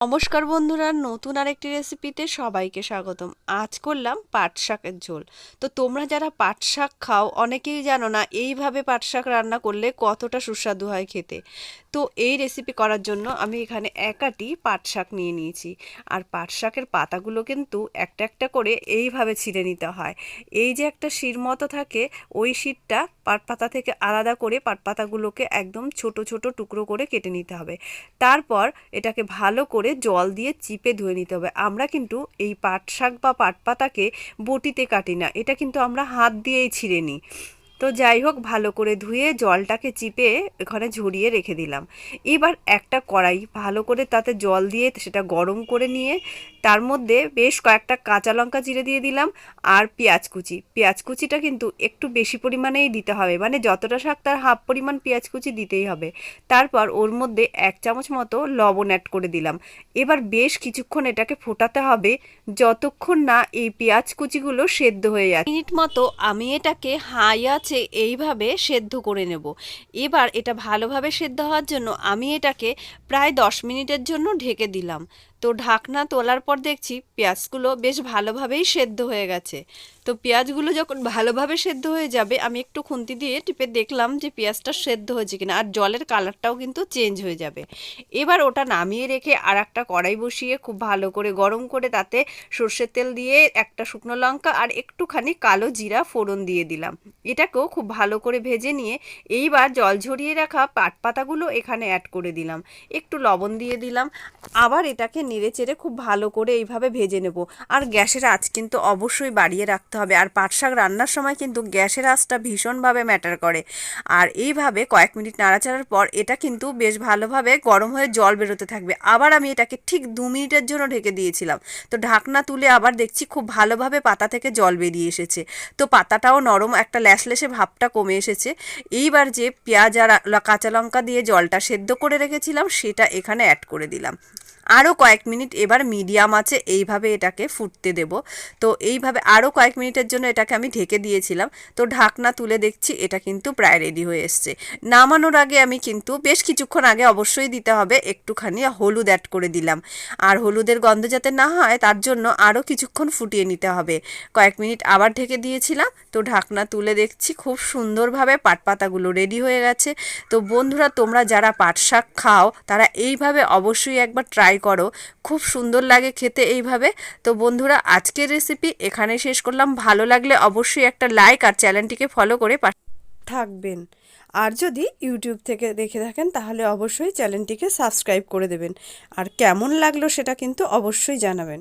নমস্কার বন্ধুরা, নতুন আরেকটি রেসিপিতে সবাইকে স্বাগতম। আজ করলাম পাট শাকের ঝোল। তো তোমরা যারা পাট শাক খাও, অনেকেই জানো না এইভাবে পাট শাক রান্না করলে কতটা সুস্বাদু হয় খেতে। তো এই রেসিপি করার জন্য আমি এখানে একাটি পাট শাক নিয়ে নিয়েছি। আর পাট শাকের পাতাগুলো কিন্তু একটা একটা করে এইভাবে ছিঁড়ে নিতে হয়। এই যে একটা শির মতো থাকে, ওই শিরটা পাট পাতা থেকে আলাদা করে পাট পাতাগুলোকে একদম ছোট ছোট টুকরো করে কেটে নিতে হবে। তারপর এটাকে ভালো করে জল দিয়ে চিপে ধুয়ে নিতে হবে। আমরা কিন্তু এই পাট শাক বা পাট পাতাকে বটিতে কাটি না। এটা কিন্তু আমরা হাত দিয়েই ছিঁড়ে নিই। তো যাই হোক, ভালো করে ধুয়ে জলটাকে চিপে এখানে ঝরিয়ে রেখে দিলাম। এবার একটা কড়াই, ভালো করে তাতে জল দিয়ে সেটা গরম করে নিয়ে তার মধ্যে বেশ কয়েকটা কাঁচা লঙ্কা চিড়ে দিয়ে দিলাম আর পেঁয়াজ কুচি। পেঁয়াজ কুচিটা কিন্তু একটু বেশি পরিমাণেই দিতে হবে মানে যতটা শাক তার হাফ পরিমাণ পেঁয়াজ কুচি দিতেই হবে। তারপর ওর মধ্যে এক চামচ মতো লবণ অ্যাড করে দিলাম। এবার বেশ কিছুক্ষণ এটাকে ফোটাতে হবে যতক্ষণ না এই পেঁয়াজ কুচিগুলো সেদ্ধ হয়ে যায় মিনিট মতো আমি এটাকে হাই আছে এইভাবে সেদ্ধ করে নেব। এবার এটা ভালোভাবে সেদ্ধ হওয়ার জন্য আমি এটাকে প্রায় দশ মিনিটের জন্য ঢেকে দিলাম। তো ঢাকনা তোলার পর দেখছি পেঁয়াজগুলো বেশ ভালোভাবেই সেদ্ধ হয়ে গেছে। তো পেঁয়াজগুলো যখন ভালোভাবে সেদ্ধ হয়ে যাবে, আমি একটু খুন্তি দিয়ে টিপে দেখলাম যে পেঁয়াজটা সেদ্ধ হয়েছে কিনা, আর জলের কালারটাও কিন্তু চেঞ্জ হয়ে যাবে। এবার ওটা নামিয়ে রেখে আর একটা কড়াই বসিয়ে খুব ভালো করে গরম করে তাতে সর্ষের তেল দিয়ে একটা শুকনো লঙ্কা আর একটুখানি কালো জিরা ফোড়ন দিয়ে দিলাম। এটাকেও খুব ভালো করে ভেজে নিয়ে এইবার জল ঝরিয়ে রাখা পাট পাতাগুলো এখানে অ্যাড করে দিলাম। একটু লবণ দিয়ে দিলাম। আবার এটাকে নেড়ে চেড়ে খুব ভালো করে এইভাবে ভেজে নেব। আর গ্যাসের আঁচ কিন্তু অবশ্যই বাড়িয়ে রাখতে হবে। আর পাট শাক রান্নার সময় কিন্তু গ্যাসের আঁচটা ভীষণভাবে ম্যাটার করে। আর এইভাবে কয়েক মিনিট নাড়াচাড়ার পর এটা কিন্তু বেশ ভালোভাবে গরম হয়ে জল বেরোতে থাকবে। আবার আমি এটাকে ঠিক দু মিনিটের জন্য ঢেকে দিয়েছিলাম। তো ঢাকনা তুলে আবার দেখছি খুব ভালোভাবে পাতা থেকে জল বেরিয়ে এসেছে। তো পাতাটাও নরম একটা ল্যাসলেসে ভাবটা কমে এসেছে। এইবার যে পেঁয়াজ আর কাঁচা লঙ্কা দিয়ে জলটা সেদ্ধ করে রেখেছিলাম, সেটা এখানে অ্যাড করে দিলাম। আরও কয়েক মিনিট এবার মিডিয়াম আছে, এইভাবে এটাকে ফুটতে দেব। তো এইভাবে আরও কয়েক মিনিটের জন্য এটাকে আমি ঢেকে দিয়েছিলাম। তো ঢাকনা তুলে দেখছি, এটা কিন্তু প্রায় রেডি হয়ে এসছে। নামানোর আগে আমি কিন্তু বেশ কিছুক্ষণ আগে অবশ্যই দিতে হবে, একটুখানি হলুদ অ্যাড করে দিলাম। আর হলুদের গন্ধ যাতে না হয়, তার জন্য আরও কিছুক্ষণ ফুটিয়ে নিতে হবে। কয়েক মিনিট আবার ঢেকে দিয়েছিলাম, তো ঢাকনা তুলে দেখছি, খুব সুন্দরভাবে পাট পাতাগুলো রেডি হয়ে গেছে। তো বন্ধুরা, তোমরা যারা পাট শাক খাও, তারা এইভাবে অবশ্যই একবার ট্রাই ট্রাই করো। খুব সুন্দর লাগে খেতে এইভাবে। তো বন্ধুরা, আজকের রেসিপি এখানে শেষ করলাম। ভালো লাগলে অবশ্যই একটা লাইক আর চ্যানেলটিকে ফলো করে থাকবেন। আর যদি ইউটিউব থেকে দেখে থাকেন, তাহলে অবশ্যই চ্যানেলটিকে সাবস্ক্রাইব করে দেবেন। আর কেমন লাগল সেটা কিন্তু অবশ্যই জানাবেন।